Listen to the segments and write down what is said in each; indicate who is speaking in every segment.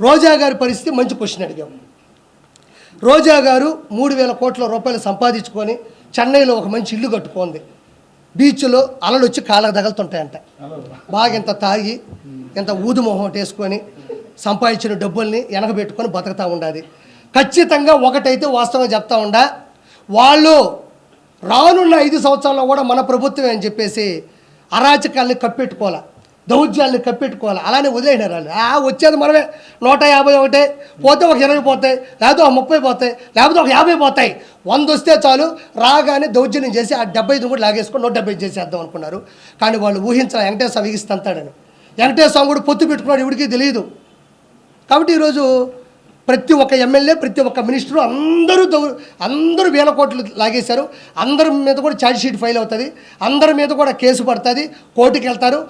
Speaker 1: రోజా గారి పరిస్థితి మంచి క్వశ్చన్ అడిగాము రోజా గారు మూడు వేల కోట్ల రూపాయలు సంపాదించుకొని చెన్నైలో ఒక మంచి ఇల్లు కట్టుకుంది. బీచ్లో అలలు వచ్చి కాళ్ళకు తగులుతుంటాయంట. బాగా ఇంత తాగి ఇంత ఊదుమొహం వేసుకొని సంపాదించిన డబ్బుల్ని వెనకబెట్టుకొని బతుకుతూ ఉండాలి ఖచ్చితంగా ఒకటైతే వాస్తవంగా చెప్తా ఉండా వాళ్ళు రానున్న ఐదు సంవత్సరాల్లో కూడా మన ప్రభుత్వమే అని చెప్పేసి అరాచకాల్ని కప్పెట్టుకోవాలి? దౌత్యాలను కప్పెట్టుకోవాలి. అలానే వదిలేసినారు వాళ్ళు ఆ వచ్చేది మనమే. నూట యాభై ఒకటే పోతే ఒక ఇరవై పోతాయి లేకపోతే ఒక ముప్పై పోతాయి లేకపోతే ఒక యాభై పోతాయి. వంద వస్తే చాలు. రాగానే దౌర్జన్యం చేసి ఆ డెబ్బై ఐదు కూడా లాగేసుకొని నూట డెబ్బై చేసేద్దాం అనుకున్నారు. కానీ వాళ్ళు ఊహించాలి వెంకటేశ్వర విగిస్తాంతాడని వెంకటేశ్వర స్వామి కూడా పొత్తు పెట్టుకున్నాడు ఇవిడికి తెలియదు. కాబట్టి ఈరోజు ప్రతి ఒక్క ఎమ్మెల్యే ప్రతి ఒక్క మినిస్టరు అందరూ దౌ అందరూ వేల కోట్లు లాగేశారు. అందరి మీద కూడా ఛార్జ్ షీట్ ఫైల్ అవుతుంది. అందరి మీద కూడా కేసు పడుతుంది. కోర్టుకి వెళ్తారు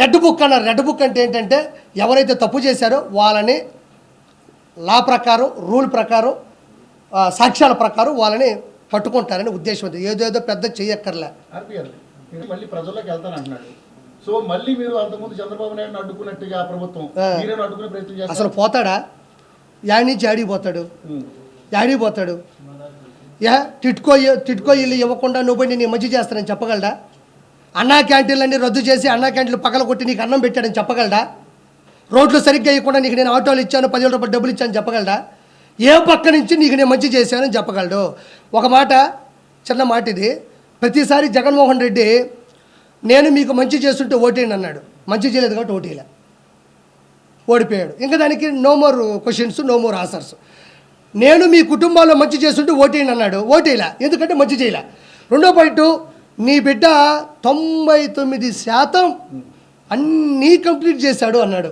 Speaker 1: రెడ్ బుక్ అన్నారు రెడ్ బుక్ అంటే ఏంటంటే ఎవరైతే తప్పు చేశారో వాళ్ళని లా ప్రకారం రూల్ ప్రకారం సాక్ష్యాల ప్రకారం వాళ్ళని పట్టుకుంటారని ఉద్దేశం ఉంది ఏదేదో పెద్ద
Speaker 2: నేను మళ్ళీ ప్రజల్లోకి వెళ్తాను అంటున్నాడు. సో మళ్ళీ మీరు అంతకుముందు చంద్రబాబు నాయుడు అడ్డుకున్నట్టుగా ప్రభుత్వం అడ్డుకునే ప్రయత్నం చేస్తారు?
Speaker 1: అసలు పోతాడా? యాడి నుంచి యాడికి పోతాడు? యాడికి పోతాడు? యా టిట్కో టిట్కో ఇల్లు ఇవ్వకుండా నువ్వు పోయి నేను మంచి చేస్తానని చెప్పగలడా? అన్నా క్యాంటీన్లన్నీ రద్దు చేసి అన్నా క్యాంటీన్లు పగల కొట్టి నీకు అన్నం పెట్టాడని చెప్పగలడా? రోడ్లు సరిగ్గా ఇవ్వకుండా నీకు నేను ఆటోలు ఇచ్చాను పదివేల రూపాయలు డబ్బులు ఇచ్చాను చెప్పగలడా? ఏ పక్క నుంచి నీకు నేను మంచి చేశానని చెప్పగలడు? ఒక మాట చిన్న మాట ఇది. ప్రతిసారి జగన్మోహన్ రెడ్డి నేను మీకు మంచి చేస్తుంటే ఓటేయండి అన్నాడు. మంచి చేయలేదు కాబట్టి ఓటేయలే. ఓడిపోయాడు. ఇంకా దానికి no more questions no more answers నేను మీ కుటుంబాల్లో మంచి చేస్తుంటే ఓటేయండి అన్నాడు. ఓటేలా ఎందుకంటే మంచి చేయలే. రెండో పాయింట్ నీ బిడ్డ తొంభై తొమ్మిది శాతం అన్నీ కంప్లీట్ చేశాడు అన్నాడు.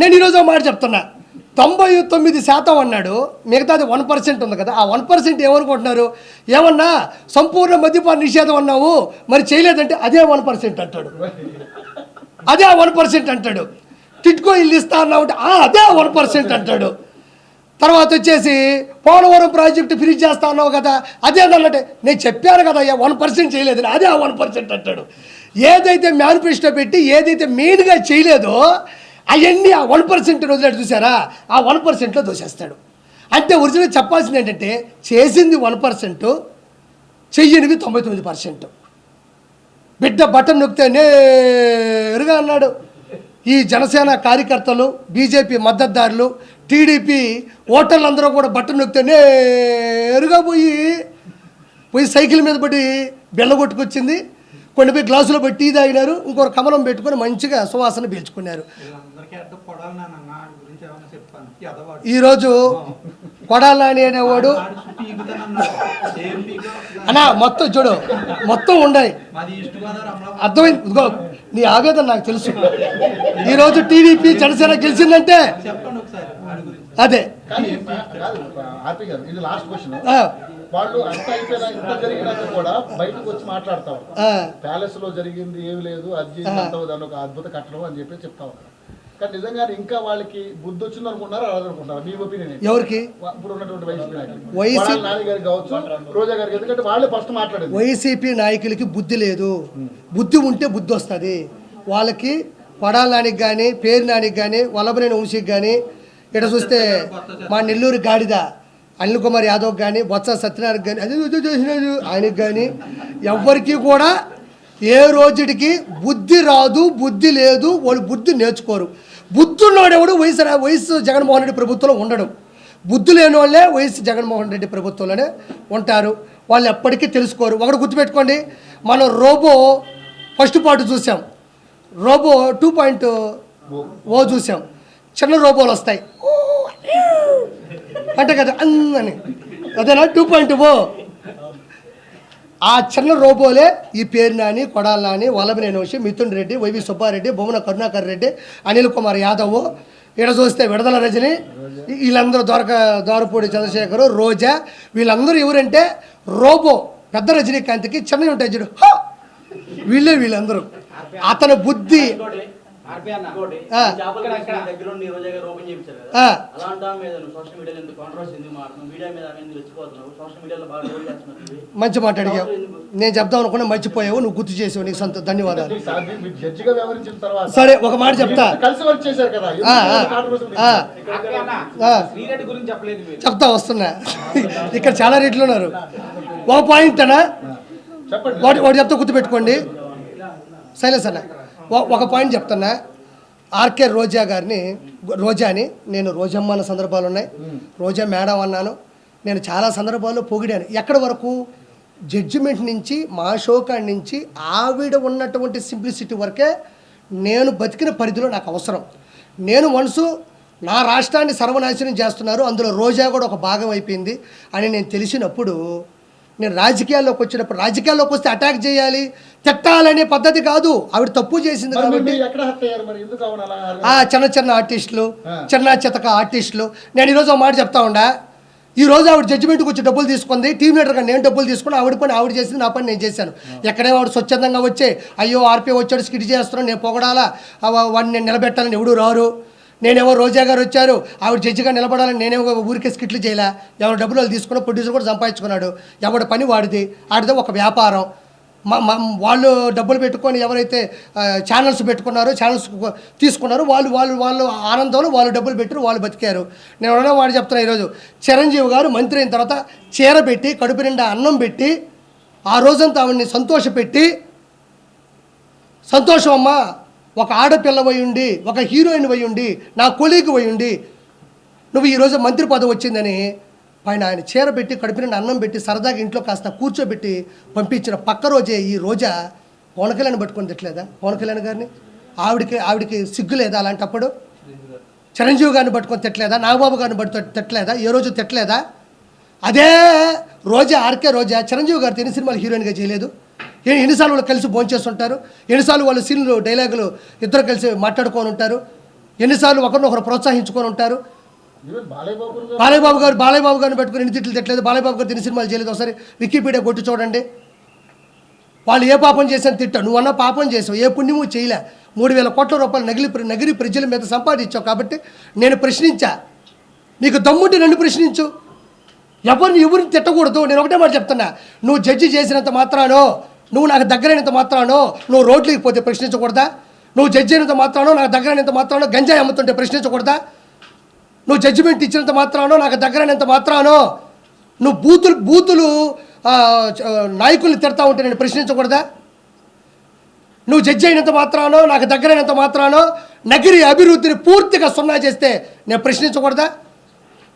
Speaker 1: నేను ఈరోజు మాట చెప్తున్నా. తొంభై తొమ్మిది శాతం అన్నాడు. మిగతాది వన్ పర్సెంట్ ఉంది కదా. ఆ వన్ పర్సెంట్ ఏమనుకుంటున్నారు? ఏమన్నా సంపూర్ణ మద్యపాన నిషేధం అన్నావు? మరి చేయలేదంటే అదే వన్ పర్సెంట్ అంటాడు. అదే వన్ పర్సెంట్ అంటాడు. టిట్కో ఇల్లు ఇస్తా అన్నావు అంటే అదే వన్ పర్సెంట్ అంటాడు. తర్వాత వచ్చేసి పోలవరం ప్రాజెక్టు ఫ్రీజ్ చేస్తా అన్నావు కదా అదే అన్నట్టే నేను చెప్పాను కదా అయ్యా వన్ పర్సెంట్ చేయలేదు అదే ఆ వన్ పర్సెంట్ అంటాడు. ఏదైతే మేనిఫెస్టో పెట్టి ఏదైతే మెయిన్గా చేయలేదో అవన్నీ ఆ వన్ పర్సెంట్ వదిలేట్టు చూసారా ఆ వన్ పర్సెంట్లో దోసేస్తాడు. అంటే ఒరిజినల్ చెప్పాల్సింది ఏంటంటే చేసింది వన్ పర్సెంట్ చెయ్యనివి తొంభై తొమ్మిది పర్సెంట్ బిడ్డ బటన్ నొక్కితే నేరుగా అన్నాడు. ఈ జనసేన కార్యకర్తలు బీజేపీ మద్దతుదారులు టీడీపీ ఓటర్లందరూ కూడా బటన్ నొక్కితే నేరుగా పోయి పోయి సైకిల్ మీద పడి బెల్ల కొట్టుకొచ్చింది. కొన్ని పోయి గ్లాసులో పెట్టి టీ తాగినారు. ఇంకొక కమలం పెట్టుకొని మంచిగా సువాసన పీల్చుకున్నారు. ఈరోజు కొడాలని అనేవాడు? అన్నా మొత్తం చూడు మొత్తం ఉన్నాయి. అర్థమైంది? నీ ఆవేదన నాకు తెలుసు. ఈరోజు టీడీపీ జనసేన గెలిచిందంటే అదే.
Speaker 2: వాళ్ళు అంత అయిపోయినా ఇంత జరిగినాక కూడా బయటకు వచ్చి మాట్లాడతాం.
Speaker 1: ఆ,
Speaker 2: ప్యాలెస్లో జరిగింది ఏమి లేదు అది ఒక అద్భుత కట్టడం అని చెప్పి చెప్తా ఉన్నారు. కానీ నిజంగా ఇంకా వాళ్ళకి బుద్ధి వచ్చింది మీ ఒపీనియన్
Speaker 1: ఎవరికి?
Speaker 2: ఇప్పుడు ఉన్నటువంటి వైసీపీ నాయకులు కావచ్చు రోజా గారికి ఎందుకంటే వాళ్ళే ఫస్ట్ మాట్లాడేది.
Speaker 1: వైసీపీ నాయకులకి బుద్ధి లేదు. బుద్ధి ఉంటే బుద్ధి వస్తుంది. వాళ్ళకి పడాల నానికి కానీ పేరు నానికి కానీ వల్లభనేని వంశీకి కానీ ఇక్కడ చూస్తే మా నెల్లూరు గాడిద అనిల్ కుమార్ యాదవ్ కానీ బొత్స సత్యనారాయణ కానీ అది ఇది చేసినాడు ఆయనకి కానీ ఎవ్వరికి కూడా ఏ రోజుడికి బుద్ధి రాదు బుద్ధి లేదు వాళ్ళు బుద్ధి నేర్చుకోరు. బుద్ధి ఉన్నవాడెవడు వయసు వయసు జగన్మోహన్ రెడ్డి ప్రభుత్వంలో ఉండడు. బుద్ధి లేని వాళ్ళే వైఎస్ జగన్మోహన్ రెడ్డి ప్రభుత్వంలోనే ఉంటారు. వాళ్ళు ఎప్పటికీ తెలుసుకోరు. ఒకటి గుర్తుపెట్టుకోండి. మనం రోబో ఫస్ట్ పార్ట్ చూసాం. రోబో టూ పాయింట్ ఓ చూసాం. చిన్న రోబోలు వస్తాయి. అంటే కదా అని. అదేనా? Two point O. ఆ చిన్న రోబోలే ఈ పేరు నాని కొడాల నాని వల్లభనేని వంశీ మిథున్ రెడ్డి వైవి సుబ్బారెడ్డి భువన కరుణాకర్ రెడ్డి అనిల్ కుమార్ యాదవ్ ఇక్కడ చూస్తే విడదల రజని వీళ్ళందరూ దొరక దోరపూడి చంద్రశేఖరు రోజా వీళ్ళందరూ ఎవరంటే రోబో పెద్ద రజనీకాంత్కి చిన్నవి ఉంటాయి చూడు హా! వీళ్ళే వీళ్ళందరూ అతని బుద్ధి మంచి మాట అడిగావు. నేను చెప్దాం అనుకున్నా మర్చిపోయావు నువ్వు గుర్తు చేసావు నీకు సంత ధన్యవాదాలు.
Speaker 2: సార్
Speaker 1: సరే ఒక మాట చెప్తా. చెప్తా వస్తున్నా. ఇక్కడ చాలా రేట్లు ఉన్నారు. ఒక పాయింట్ అనా
Speaker 2: చెప్పండి.
Speaker 1: వాటి వాటి చెప్తా గుర్తుపెట్టుకోండి. సైలెన్స్ అన్న. ఒ- ఒక పాయింట్ చెప్తున్నా. ఆర్కే రోజా గారిని రోజాని నేను రోజమ్మ అన్న సందర్భాలు ఉన్నాయి. రోజా మేడం అన్నాను. నేను చాలా సందర్భాల్లో పొగిడాను. ఎక్కడి వరకు? జడ్జిమెంట్ నుంచి మా షోకాడి నుంచి ఆవిడ ఉన్నటువంటి సింప్లిసిటీ వరకే నేను బతికిన పరిధిలో నాకు అవసరం. నేను మనసు నా రాష్ట్రాన్ని సర్వనాశనం చేస్తున్నారు. అందులో రోజా కూడా ఒక భాగం అయిపోయింది అని నేను తెలిసినప్పుడు నేను రాజకీయాల్లోకి వచ్చినప్పుడు రాజకీయాల్లోకి వస్తే అటాక్ చేయాలి తిట్టాలనే పద్ధతి కాదు. ఆవిడ తప్పు చేసింది కాబట్టి ఆ చిన్న చిన్న ఆర్టిస్టులు. చిన్న చితక ఆర్టిస్టులు నేను ఈరోజు ఒక మాట చెప్తా ఉండా. ఈ రోజు ఆవిడ జడ్జిమెంట్కి వచ్చి డబ్బులు తీసుకుంది. టీం లీడర్గా నేను డబ్బులు తీసుకుని ఆవిడ పని ఆవిడ చేసింది నా పని నేను చేశాను. ఎక్కడే వాడు స్వచ్ఛందంగా వచ్చే అయ్యో ఆర్పీ వచ్చాడు స్కిట్ చేస్తున్నాను నేను పొగడాలా? వాడిని నేను నిలబెట్టాలని ఎవడు రారు. నేనేమో రోజా గారు వచ్చారు. ఆవిడ జడ్జిగా నిలబడాలని నేనేమో ఊరికే స్కిట్లు చేయలే. ఎవరి డబ్బులు వాళ్ళు తీసుకున్న ప్రొడ్యూసర్ కూడా సంపాదించుకున్నాడు. ఎవడి పని వాడిది. ఆడితే ఒక వ్యాపారం. మా- వాళ్ళు డబ్బులు పెట్టుకొని ఎవరైతే ఛానల్స్ పెట్టుకున్నారో ఛానల్స్ తీసుకున్నారో వాళ్ళు వాళ్ళు వాళ్ళు ఆనందంలో వాళ్ళు డబ్బులు పెట్టారు వాళ్ళు బతికారు. నేను వాడు చెప్తున్నా ఈరోజు. చిరంజీవి గారు మంత్రి అయిన తర్వాత చీర పెట్టి కడుపు నిండా అన్నం పెట్టి ఆ రోజంతా ఆవిడ్ని సంతోషపెట్టి సంతోషం అమ్మా. ఒక ఆడపిల్ల పోయి ఉండి ఒక హీరోయిన్ వయ్యుండి ఉండి నా కొలీగ్ పోయి ఉండి నువ్వు ఈరోజు మంత్రి పదవి వచ్చిందని పైన ఆయన చీర పెట్టి కడుపున అన్నం పెట్టి సరదాగా ఇంట్లో కాస్త కూర్చోబెట్టి పంపించిన పక్క రోజే ఈ రోజా పవన్ కళ్యాణ్ పట్టుకొని తిట్టలేదా? పవన్ కళ్యాణ్ గారిని? ఆవిడకి ఆవిడకి సిగ్గు లేదా అలాంటప్పుడు? చిరంజీవి గారిని పట్టుకొని తిట్టలేదా? నాగబాబు గారిని పట్టుకొని తిట్టలేదా? ఏ రోజు తిట్టలేదా? అదే రోజా ఆర్కే రోజా చిరంజీవి గారు ఎన్ని సినిమాలు హీరోయిన్గా చేయలేదు. ఎన్నిసార్లు వాళ్ళు కలిసి భోంచేస్తుంటారు ఎన్నిసార్లు వాళ్ళు సీన్లు డైలాగులు ఇద్దరు కలిసి మాట్లాడుకొని ఉంటారు? ఎన్నిసార్లు ఒకరినొకరు ప్రోత్సహించుకొని ఉంటారు?
Speaker 2: ఈవెన్ బాలయ్య బాబు గారు
Speaker 1: బాలయ్య బాబు గారు బాలయ్య బాబు గారిని పెట్టుకుని ఎన్ని తిట్లు తిట్టలేదు? బాలయ్య బాబు గారు ఎన్ని సినిమాలు చేయలేదు. ఒకసారి వికీపీడియా కొట్టి చూడండి. వాళ్ళు ఏ పాపం చేశాను తిట్టా నువ్వు అన్న పాపం చేసావు. ఏ పుణ్యము చేయలే. మూడు వేల కోట్ల రూపాయలు నగిలి నగిరి ప్రజల మీద సంపాదించావు కాబట్టి నేను ప్రశ్నించా. నీకు దమ్ముంటే నన్ను ప్రశ్నించు. ఎవరిని ఎవరిని తిట్టకూడదు? నేను ఒకటే మాట చెప్తున్నా. నువ్వు జడ్జి చేసినంత మాత్రానో నువ్వు నాకు దగ్గరైనంత మాత్రానో నువ్వు రోడ్లకి పోతే ప్రశ్నించకూడదా? నువ్వు జడ్జి అయినంత మాత్రానో నాకు దగ్గరైనంత మాత్రానో గంజాయి అమ్ముతుంటే ప్రశ్నించకూడదా? నువ్వు జడ్జిమెంట్ ఇచ్చినంత మాత్రానో నాకు దగ్గరైనంత మాత్రానో నువ్వు బూతులు బూతులు నాయకులు నాయకుల్ని తిడతా ఉంటే నేను ప్రశ్నించకూడదా? నువ్వు జడ్జి అయినంత మాత్రానో నాకు దగ్గరైనంత మాత్రానో నగిరి అభివృద్ధిని పూర్తిగా సున్నా చేస్తే నేను ప్రశ్నించకూడదా?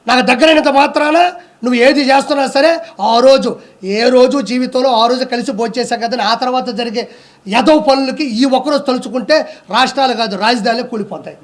Speaker 1: నాకు దగ్గరైనంత మాత్రాన నువ్వు ఏది చేస్తున్నా సరే ఆ రోజు ఏ రోజు జీవితంలో ఆ రోజు కలిసి భోంచేసా కదా ఆ తర్వాత జరిగే యదవ పనులకి ఈ ఒక్కరోజు తలుచుకుంటే రాష్ట్రాలు కాదు రాజధానులు కూలిపోతాయి.